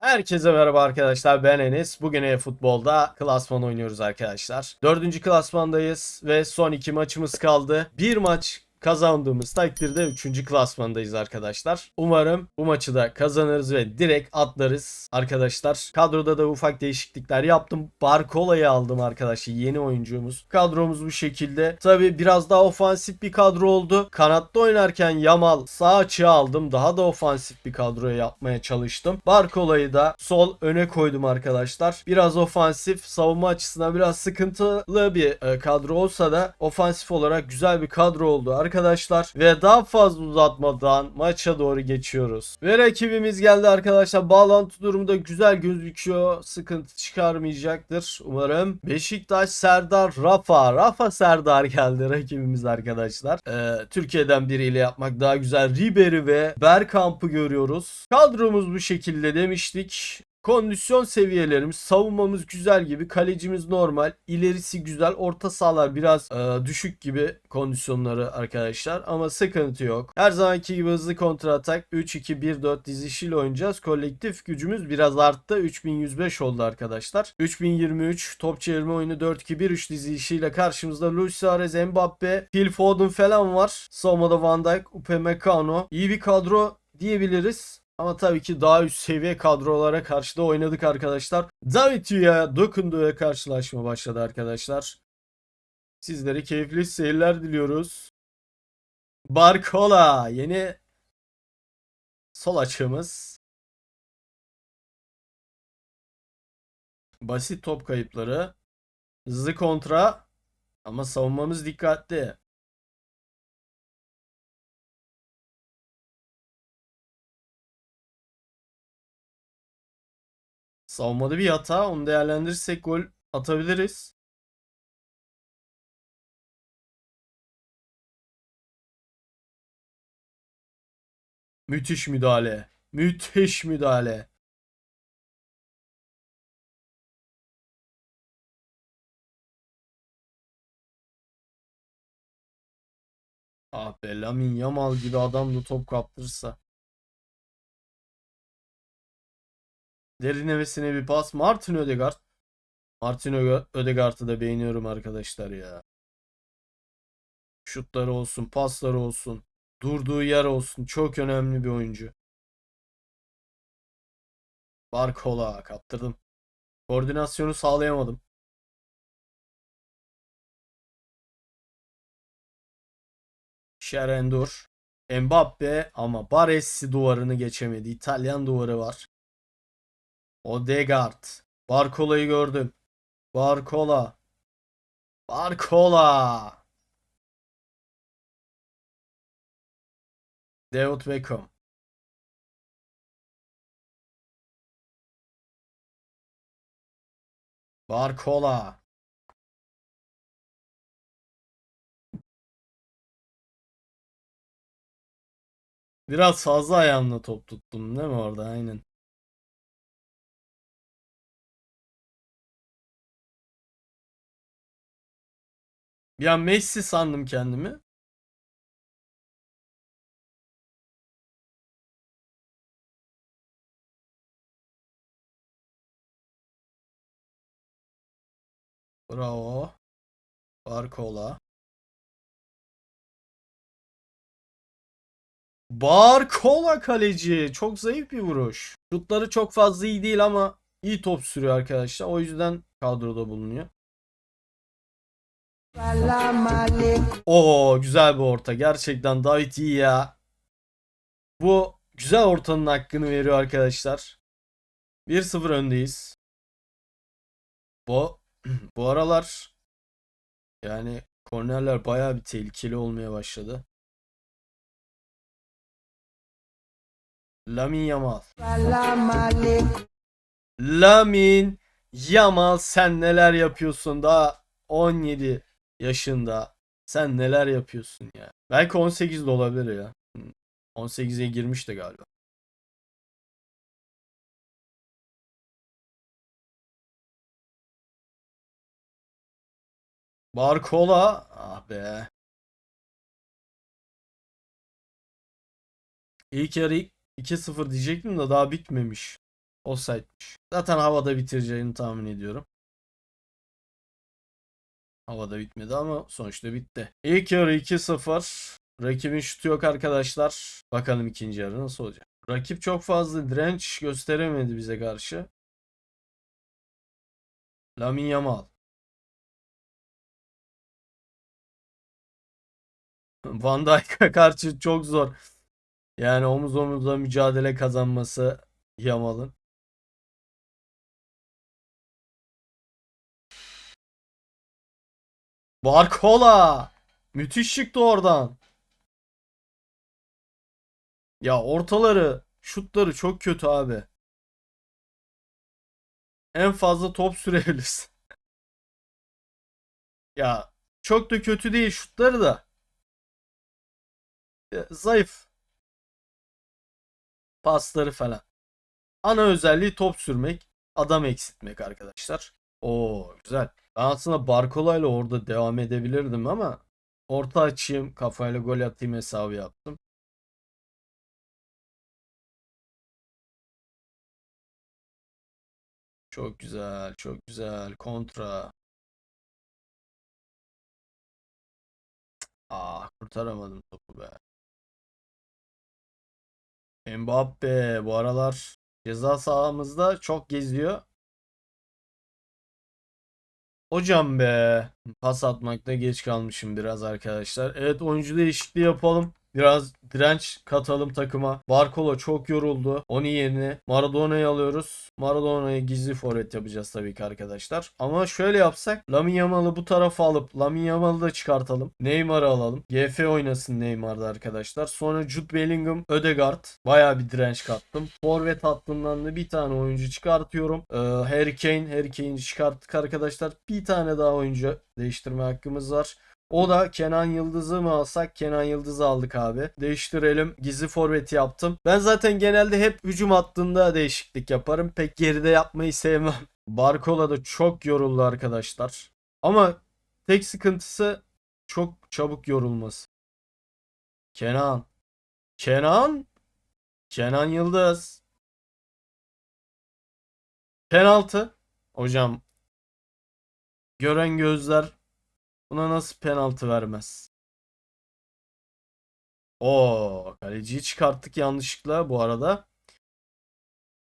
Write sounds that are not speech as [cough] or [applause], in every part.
Herkese merhaba arkadaşlar ben Enes. Bugün e futbolda klasman oynuyoruz arkadaşlar. Dördüncü klasmandayız ve son iki maçımız kaldı. Bir maç kazandığımız takdirde 3. klasmandayız arkadaşlar. Umarım bu maçı da kazanırız ve direkt atlarız arkadaşlar. Kadroda da ufak değişiklikler yaptım. Barkola'yı aldım arkadaşlar yeni oyuncumuz. Kadromuz bu şekilde. Tabi biraz daha ofansif bir kadro oldu. Kanatta oynarken Yamal sağ açığa aldım. Daha da ofansif bir kadroya yapmaya çalıştım. Barkola'yı da sol öne koydum arkadaşlar. Biraz ofansif savunma açısından biraz sıkıntılı bir e, kadro olsa da ofansif olarak güzel bir kadro oldu arkadaşlar. Ve daha fazla uzatmadan maça doğru geçiyoruz. Ve rakibimiz geldi arkadaşlar. Bağlantı durumu da güzel gözüküyor. Sıkıntı çıkarmayacaktır umarım. Beşiktaş Serdar Rafa. Rafa Serdar geldi rakibimiz arkadaşlar. Ee, Türkiye'den biriyle yapmak daha güzel. Ribery ve Bergkamp'ı görüyoruz. Kadromuz bu şekilde demiştik. Kondisyon seviyelerimiz, savunmamız güzel gibi, kalecimiz normal, ilerisi güzel, orta sahalar biraz e, düşük gibi kondisyonları arkadaşlar ama sıkıntı yok. Her zamanki gibi hızlı kontra atak 3-2-1-4 dizişiyle oynayacağız. Kolektif gücümüz biraz arttı. 3105 oldu arkadaşlar. 3023 top çevirme oyunu 4-2-1-3 dizilişiyle karşımızda Luis Suarez, Mbappe, Phil Foden falan var. Savunmada Van Dijk, Upamecano. İyi bir kadro diyebiliriz. Ama tabii ki daha üst seviye kadrolara karşı da oynadık arkadaşlar. David Villa dokunduğu karşılaşma başladı arkadaşlar. Sizlere keyifli seyirler diliyoruz. Barcola yeni sol açığımız. Basit top kayıpları. Hızlı kontra ama savunmamız dikkatli. Savunmada bir hata. Onu değerlendirirsek gol atabiliriz. Müthiş müdahale. Müthiş müdahale. Ah be Lamine Yamal gibi adam da top kaptırırsa. Derin hevesine bir pas. Martin Ödegaard. Martin Ödegaard'ı da beğeniyorum arkadaşlar ya. Şutları olsun, pasları olsun, durduğu yer olsun. Çok önemli bir oyuncu. Barcola kaptırdım. Koordinasyonu sağlayamadım. Şerendur. Mbappe ama Baresi duvarını geçemedi. İtalyan duvarı var. Odegaard. Barkola'yı gördüm. Barkola. Barkola. David Beckham. Barkola. Biraz fazla ayağımla top tuttum değil mi orada? Aynen. Bir an Messi sandım kendimi. Bravo. Barcola. Barcola kaleci. Çok zayıf bir vuruş. Şutları çok fazla iyi değil ama iyi top sürüyor arkadaşlar. O yüzden kadroda bulunuyor. Oo güzel bir orta. Gerçekten David iyi ya. Bu güzel ortanın hakkını veriyor arkadaşlar. 1-0 öndeyiz. Bu [clears throat] bu aralar yani kornerler bayağı bir tehlikeli olmaya başladı. Lamin Yamal. Lamin Yamal sen neler yapıyorsun daha 17 yaşında. Sen neler yapıyorsun ya? Belki 18 de olabilir ya. 18'e girmiş de galiba. Barcola. Ah be. İlk yarı 2-0 diyecektim de daha bitmemiş. Offside'miş. Zaten havada bitireceğini tahmin ediyorum. Havada bitmedi ama sonuçta bitti. İlk yarı 2-0. Rakibin şutu yok arkadaşlar. Bakalım ikinci yarı nasıl olacak. Rakip çok fazla direnç gösteremedi bize karşı. Lamine Yamal. [laughs] Van Dijk'a karşı çok zor. Yani omuz omuza mücadele kazanması Yamal'ın. Barcola. Müthiş çıktı oradan. Ya ortaları, şutları çok kötü abi. En fazla top sürebilirsin. [laughs] Ya çok da kötü değil şutları da. Ya, Zayıf. Pasları falan. Ana özelliği top sürmek, adam eksiltmek arkadaşlar. Oo güzel. Ben aslında Barcola ile orada devam edebilirdim ama orta açayım, kafayla gol atayım hesabı yaptım. Çok güzel, çok güzel. Kontra. Ah, kurtaramadım topu be. Mbappe bu aralar ceza sahamızda çok geziyor. Hocam be. Pas atmakta geç kalmışım biraz arkadaşlar. Evet oyuncu değişikliği yapalım. Biraz direnç katalım takıma. Barcola çok yoruldu. Onun yerine Maradona'yı alıyoruz. Maradona'yı gizli forvet yapacağız tabii ki arkadaşlar. Ama şöyle yapsak Lamine Yamal'ı bu tarafa alıp Lamine Yamal'ı da çıkartalım. Neymar'ı alalım. GF oynasın Neymar'da arkadaşlar. Sonra Jude Bellingham, Ödegaard. Baya bir direnç kattım. Forvet hattından da bir tane oyuncu çıkartıyorum. Ee, Harry Kane, Harry Kane'i çıkarttık arkadaşlar. Bir tane daha oyuncu değiştirme hakkımız var. O da Kenan Yıldız'ı mı alsak? Kenan Yıldız'ı aldık abi. Değiştirelim. Gizli forveti yaptım. Ben zaten genelde hep hücum hattında değişiklik yaparım. Pek geride yapmayı sevmem. [laughs] Barcola da çok yoruldu arkadaşlar. Ama tek sıkıntısı çok çabuk yorulması. Kenan. Kenan. Kenan Yıldız. Penaltı. Hocam gören gözler Buna nasıl penaltı vermez? O kaleciyi çıkarttık yanlışlıkla bu arada.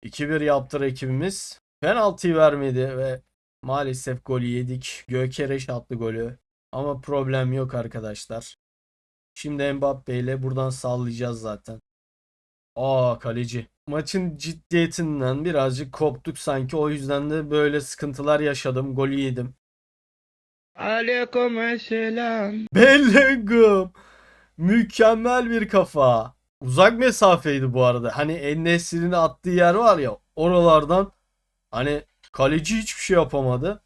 2-1 yaptı rakibimiz. Penaltıyı vermedi ve maalesef golü yedik. Gökereş attı golü. Ama problem yok arkadaşlar. Şimdi Mbappe ile buradan sallayacağız zaten. Aa kaleci. Maçın ciddiyetinden birazcık koptuk sanki. O yüzden de böyle sıkıntılar yaşadım. Golü yedim. Aleykümselam. Bellingham. Mükemmel bir kafa. Uzak mesafeydi bu arada. Hani En-Nesyri'nin attığı yer var ya oralardan hani kaleci hiçbir şey yapamadı.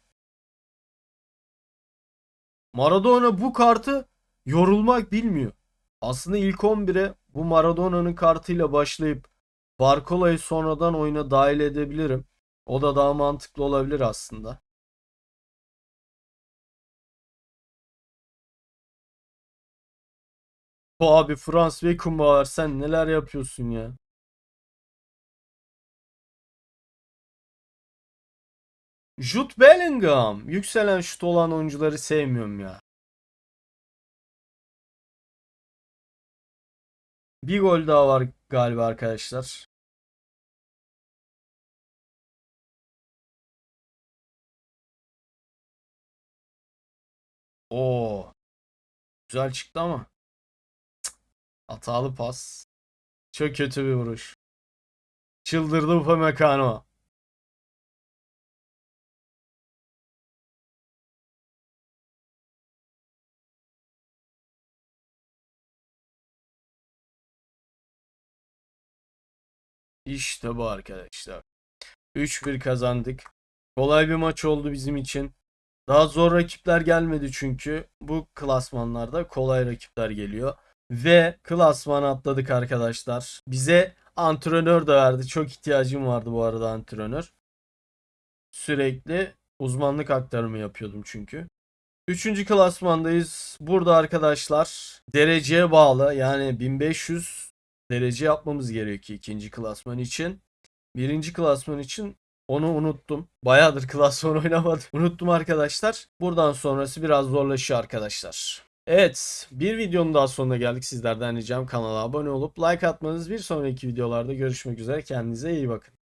Maradona bu kartı yorulmak bilmiyor. Aslında ilk 11'e bu Maradona'nın kartıyla başlayıp Barcola'yı sonradan oyuna dahil edebilirim. O da daha mantıklı olabilir aslında. Abi Frans Beckenbauer sen neler yapıyorsun ya? Jude Bellingham. Yükselen şut olan oyuncuları sevmiyorum ya. Bir gol daha var galiba arkadaşlar. Oo. Güzel çıktı ama. Hatalı pas. Çok kötü bir vuruş. Çıldırdı Upamecano. İşte bu arkadaşlar. 3-1 kazandık. Kolay bir maç oldu bizim için. Daha zor rakipler gelmedi çünkü bu klasmanlarda kolay rakipler geliyor. Ve klasman atladık arkadaşlar. Bize antrenör de verdi. Çok ihtiyacım vardı bu arada antrenör. Sürekli uzmanlık aktarımı yapıyordum çünkü. Üçüncü klasmandayız. Burada arkadaşlar dereceye bağlı yani 1500 derece yapmamız gerekiyor ikinci klasman için. Birinci klasman için onu unuttum. Bayağıdır [laughs] klasman oynamadım. Unuttum arkadaşlar. Buradan sonrası biraz zorlaşıyor arkadaşlar. Evet bir videonun daha sonuna geldik. Sizlerden ricam kanala abone olup like atmanız. Bir sonraki videolarda görüşmek üzere. Kendinize iyi bakın.